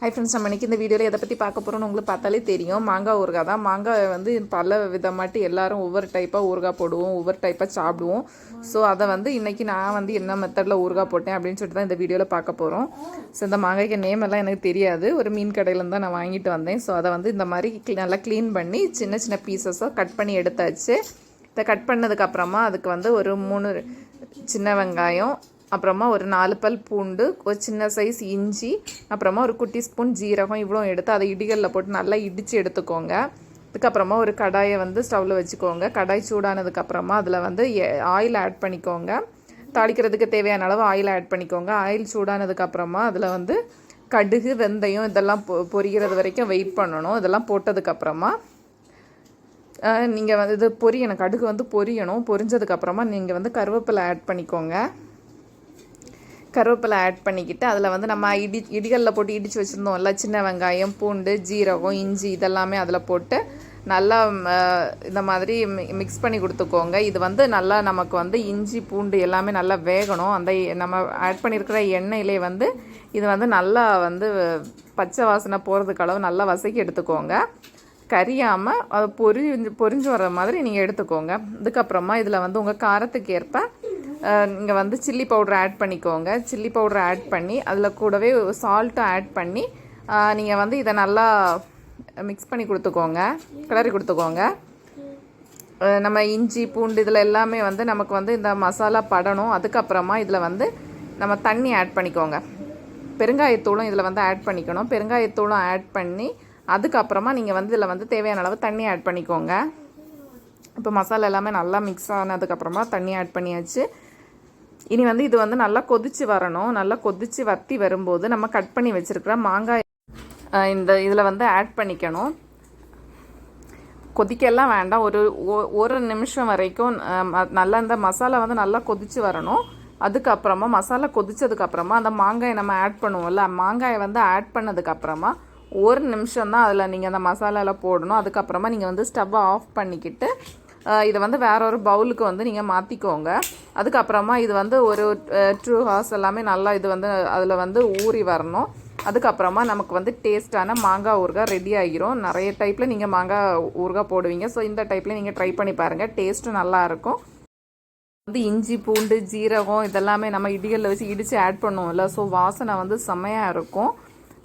Hi friends நம்ம இன்றைக்கி இந்த வீடியோவில் எதை பற்றி பார்க்க போகிறோம்னு உங்களுக்கு பார்த்தாலே தெரியும். மாங்காய் ஊறுகாய் தான். மாங்காய் வந்து பல விதமாட்டி எல்லாரும் ஒவ்வொரு டைப்பாக ஊறுகாய் போடுவோம் ஒவ்வொரு டைப்பாக சாப்பிடுவோம். ஸோ அதை வந்து இன்றைக்கி நான் வந்து என்ன மெத்தடில் ஊறுகாய் போட்டேன் அப்படின்னு சொல்லிட்டு தான் இந்த வீடியோவில் பார்க்க போகிறோம் ஸோ இந்த மாங்காய்க்கு நேம் எல்லாம் எனக்கு தெரியாது. ஒரு மீன் கடையிலேருந்து தான் நான் வாங்கிட்டு வந்தேன். ஸோ அதை வந்து இந்த மாதிரி நல்லா க்ளீன் பண்ணி சின்ன சின்ன பீசஸாக கட் பண்ணி எடுத்தாச்சு. இதை கட் பண்ணதுக்கப்புறமா அதுக்கு வந்து ஒரு மூணு சின்ன வெங்காயம் அப்புறமா ஒரு நாலு பல் பூண்டு ஒரு சின்ன சைஸ் இஞ்சி அப்புறமா ஒரு குட்டி ஸ்பூன் ஜீரகம் இவ்வளோ எடுத்து அதை இடிகளில் போட்டு நல்லா இடித்து எடுத்துக்கோங்க. அதுக்கப்புறமா ஒரு கடாயை வந்து ஸ்டவ்வில் வச்சுக்கோங்க. கடாய் சூடானதுக்கப்புறமா அதில் வந்து ஆயில் ஆட் பண்ணிக்கோங்க. தாளிக்கிறதுக்கு தேவையான அளவு ஆயில் ஆட் பண்ணிக்கோங்க. ஆயில் சூடானதுக்கப்புறமா அதில் வந்து கடுகு வெந்தயம் இதெல்லாம் பொ பொரிகிறது வரைக்கும் வெயிட் பண்ணணும். இதெல்லாம் போட்டதுக்கப்புறமா நீங்கள் வந்து இது பொரியணும். கடுகு வந்து பொரியணும். பொரிஞ்சதுக்கப்புறமா நீங்கள் வந்து கருவேப்பிலை ஆட் பண்ணிக்கோங்க. கருவேப்பிலை ஆட் பண்ணிக்கிட்டு அதில் வந்து நம்ம இடி இடிகளில் போட்டு இடித்து வச்சுருந்தோம்ல சின்ன வெங்காயம் பூண்டு ஜீரகம் இஞ்சி இதெல்லாமே அதில் போட்டு நல்லா இந்த மாதிரி மிக்ஸ் பண்ணி கொடுத்துக்கோங்க. இது வந்து நல்லா நமக்கு வந்து இஞ்சி பூண்டு எல்லாமே நல்லா வேகணும். அந்த நம்ம ஆட் பண்ணியிருக்கிற எண்ணெயிலே வந்து இது வந்து நல்லா வந்து பச்சை வாசனை போகிறதுக்கு அளவு நல்லா வசக்கி எடுத்துக்கோங்க. கரியாமல் அது பொரிஞ்சு பொரிஞ்சு வர்ற மாதிரி நீங்கள் எடுத்துக்கோங்க. இதுக்கப்புறமா இதில் வந்து உங்கள் காரத்துக்கு ஏற்ப நீங்கள் வந்து சில்லி பவுடர் ஆட் பண்ணிக்கோங்க. சில்லி பவுடர் ஆட் பண்ணி அதில் கூடவே சால்ட்டும் ஆட் பண்ணி நீங்கள் வந்து இதை நல்லா மிக்ஸ் பண்ணி கொடுத்துக்கோங்க. கிளறி கொடுத்துக்கோங்க. நம்ம இஞ்சி பூண்டு இதில் எல்லாமே வந்து நமக்கு வந்து இந்த மசாலா படணும். அதுக்கப்புறமா இதில் வந்து நம்ம தண்ணி ஆட் பண்ணிக்கோங்க. பெருங்காயத்தூளும் இதில் வந்து ஆட் பண்ணிக்கணும். பெருங்காயத்தூளும் ஆட் பண்ணி அதுக்கப்புறமா நீங்கள் வந்து இதில் வந்து தேவையான அளவு தண்ணி ஆட் பண்ணிக்கோங்க. இப்போ மசாலா எல்லாமே நல்லா மிக்ஸ் ஆனதுக்கப்புறமா தண்ணி ஆட் பண்ணியாச்சு. இனி வந்து இது வந்து நல்லா கொதிச்சு வரணும். நல்லா கொதிச்சு வத்தி வரும்போது நம்ம கட் பண்ணி வச்சுருக்கிற மாங்காய் இந்த இதில் வந்து ஆட் பண்ணிக்கணும். கொதிக்கெல்லாம் வேண்டாம். ஒரு ஒ- ஒரு நிமிஷம் வரைக்கும் ம- நல்லா இந்த மசாலா வந்து நல்லா கொதிச்சு வரணும். அதுக்கப்புறமா மசாலா கொதிச்சதுக்கப்புறமா அந்த மாங்காயை நம்ம ஆட் பண்ணுவோம்ல மாங்காயை வந்து ஆட் பண்ணதுக்கப்புறமா ஒரு நிமிஷம் தான் அதில் நீங்கள் அந்த மசாலாவில் போடணும். அதுக்கப்புறமா நீங்கள் வந்து ஸ்டவ்வை ஆஃப் பண்ணிக்கிட்டு இதை வந்து வேற ஒரு பவுலுக்கு வந்து நீங்கள் மாற்றிக்கோங்க அதுக்கப்புறமா இது வந்து ஒரு டூ ஹார்ஸ் எல்லாமே நல்லா இது வந்து அதில் வந்து ஊறி வரணும். அதுக்கப்புறமா நமக்கு வந்து டேஸ்ட்டான மாங்காய் ஊறுகாய் ரெடி ஆகிரும். நிறைய டைப்பில் நீங்கள் மாங்காய் ஊறுகாய் போடுவீங்க. ஸோ இந்த டைப்பில் நீங்கள் ட்ரை பண்ணி பாருங்கள் டேஸ்ட்டும் நல்லாயிருக்கும் வந்து இஞ்சி பூண்டு ஜீரகம் இதெல்லாமே நம்ம இடிகளில் வச்சு இடித்து ஆட் பண்ணுவோம்ல. ஸோ வாசனை வந்து செம்மையாக இருக்கும்.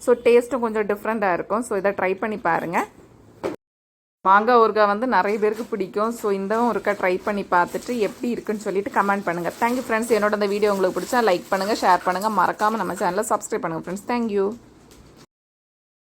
ஸோ டேஸ்ட்டும் கொஞ்சம் டிஃப்ரெண்ட்டாக இருக்கும். ஸோ இதை ட்ரை பண்ணி பாருங்கள் மாங்காய் ஊறுகாய் வந்து நிறைய பேருக்கு பிடிக்கும். ஸோ இந்த ஒருக்கா ட்ரை பண்ணி பார்த்துட்டு எப்படி இருக்குன்னு சொல்லிட்டு கமெண்ட் பண்ணுங்கள் தேங்க்யூ ஃப்ரெண்ட்ஸ் என்னோட அந்த வீடியோ உங்களுக்கு பிடிச்சா லைக் பண்ணுங்கள் ஷேர் பண்ணுங்கள் மறக்காமல் நம்ம சேனலை சப்ஸ்கிரைப் பண்ணுங்கள் ஃப்ரெண்ட்ஸ் தேங்க்யூ